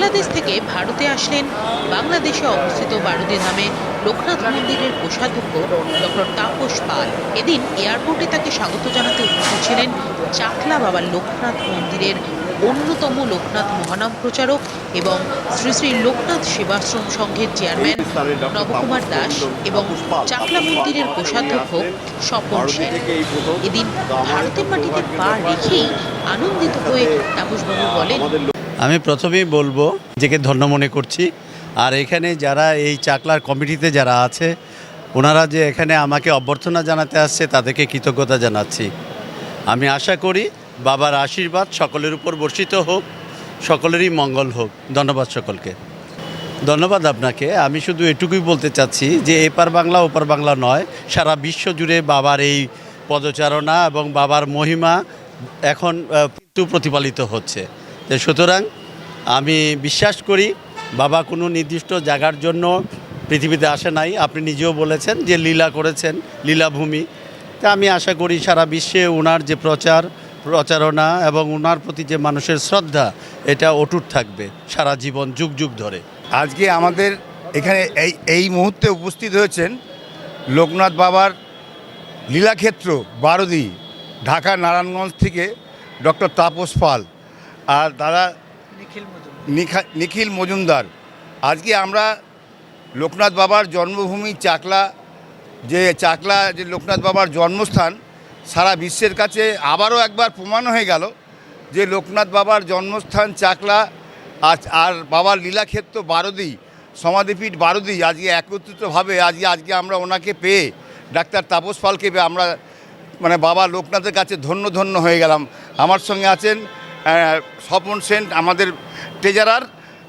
বাংলাদেশ থেকে ভারতে আসলেন বাংলাদেশে অবস্থিত বারুদি ধামে লোকনাথ মন্দিরের কোষাধ্যক্ষ ডক্টর তাপস পাল। এদিন এয়ারপোর্টে তাকে স্বাগত জানাতে উপস্থিত ছিলেন চাকলা বাবা লোকনাথ মন্দিরের অন্যতম লোকনাথ মহানাম প্রচারক এবং শ্রী শ্রী লোকনাথ সেবাশ্রম সংঘের চেয়ারম্যান নবকুমার দাস এবং চাকলা মন্দিরের কোষাধ্যক্ষ স্বপন সেন। এদিন ভারতের মাটিতে পা রেখেই আনন্দিত হয়ে তাপসবাবু বলেন আমি প্রথমেই বলব, নিজেকে ধন্য মনে করছি। আর এখানে যারা এই চাকলার কমিটিতে যারা আছে, ওনারা যে এখানে আমাকে অভ্যর্থনা জানাতে আসছে, তাদেরকে কৃতজ্ঞতা জানাচ্ছি। আমি আশা করি বাবার আশীর্বাদ সকলের উপর বর্ষিত হোক, সকলেরই মঙ্গল হোক। ধন্যবাদ সকলকে। ধন্যবাদ আপনাকে। আমি শুধু এটুকুই বলতে চাচ্ছি যে, এপার বাংলা, ওপার বাংলা নয়, সারা বিশ্ব জুড়ে বাবার এই পদচারণা এবং বাবার মহিমা এখন প্রতিপালিত হচ্ছে। সুতরাং আমি বিশ্বাস করি বাবা কোনো নির্দিষ্ট জায়গার জন্য পৃথিবীতে আসে নাই। আপনি নিজেও বলেছেন যে লীলা করেছেন, লীলাভূমি। তা আমি আশা করি সারা বিশ্বে ওনার যে প্রচার, প্রচারণা এবং ওনার প্রতি যে মানুষের শ্রদ্ধা, এটা অটুট থাকবে সারা জীবন যুগ যুগ ধরে। আজকে আমাদের এখানে এই এই মুহূর্তে উপস্থিত হয়েছেন লোকনাথ বাবার লীলাক্ষেত্র, বারদি, ঢাকা, নারায়ণগঞ্জ থেকে ডক্টর তাপস পাল। আর দাদা নিখা- নিখিল মজুমদার। আজকে আমরা লোকনাথ বাবার জন্মভূমি চাকলা যে চাকলা যে লোকনাথ বাবার জন্মস্থান সারা বিশ্বের কাছে আবারও একবার প্রমাণ হয়ে গেল যে লোকনাথ বাবার জন্মস্থান চাকলা আজ আর বাবার লীলাক্ষেত্র বারদি সমাধিপীঠ বারদি আজকে একত্রিতভাবে আজকে আজকে আমরা ওনাকে পেয়ে ডাক্তার তাপস পালকে পেয়ে আমরা মানে বাবা লোকনাথের কাছে ধন্য ধন্য হয়ে গেলাম। আমার সঙ্গে আছেন স্বপন সেন আমাদের ট্রেজারার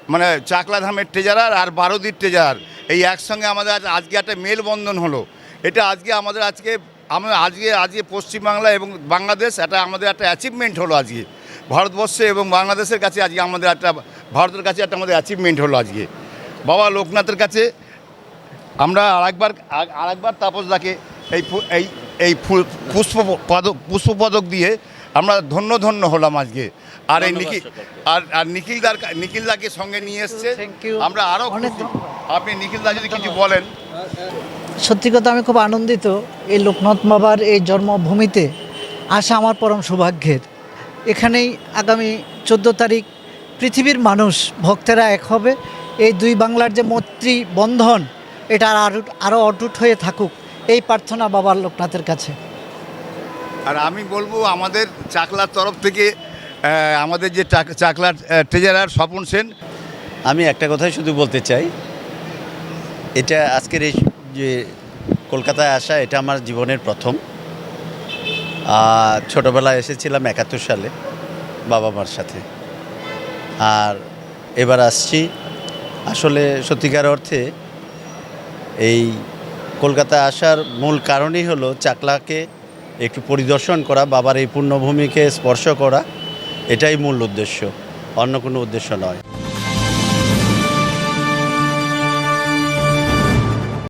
মানে চাকলা ধামের ট্রেজারার আর বারোদির ট্রেজারার এই একসঙ্গে আমাদের আজ- আজকে একটা মেলবন্ধন হলো। এটা আজকে আমাদের আজকে, আমরা আজকে আজকে পশ্চিমবাংলা এবং বাংলাদেশ এটা আমাদের একটা অ্যাচিভমেন্ট হলো আজকে। ভারতবর্ষে এবং বাংলাদেশের কাছে আজকে আমাদের একটা, ভারতের কাছে একটা আমাদের অ্যাচিভমেন্ট হলো আজকে। বাবা লোকনাথের কাছে আমরা আরেকবার আর- তাপস তাপসদাকে এই এই এই পুষ্প পদক পুষ্পপদক দিয়ে আমরা ধন্য ধন্য হলাম আজকে। আর এই নিখিল। আর আর নিখিলদার নিখিলদাকে সঙ্গে নিয়ে এসছে. আমরা আরও আপনি নিখিলদা যদি কিছু বলেন। সত্যি কথা আমি খুব আনন্দিত এই লোকনাথ বাবার এই জন্মভূমিতে আসা আমার পরম সৌভাগ্যের। এখানেই আগামী চোদ্দ তারিখ পৃথিবীর মানুষ ভক্তেরা এক হবে। এই দুই বাংলার যে মৈত্রী বন্ধন এটা আরও আরও অটুট হয়ে থাকুক এই প্রার্থনা বাবার লোকনাথের কাছে। আর আমি বলব আমাদের চাকলার তরফ থেকে আমাদের যে চাকলার ট্রেজারার স্বপন সেন। আমি একটা কথাই শুধু বলতে চাই। এটা আজকের এই যে কলকাতায় আসা, এটা আমার জীবনের প্রথম। ছোটোবেলায় এসেছিলাম একাত্তর সালে বাবা মার সাথে। আর এবার আসছি আসলে সত্যিকার অর্থে এই কলকাতায় আসার মূল কারণই হলো চাকলাকে একটু পরিদর্শন করা, বাবার এই পুণ্যভূমিকে স্পর্শ করা, এটাই মূল উদ্দেশ্য, অন্য কোনো উদ্দেশ্য নয়।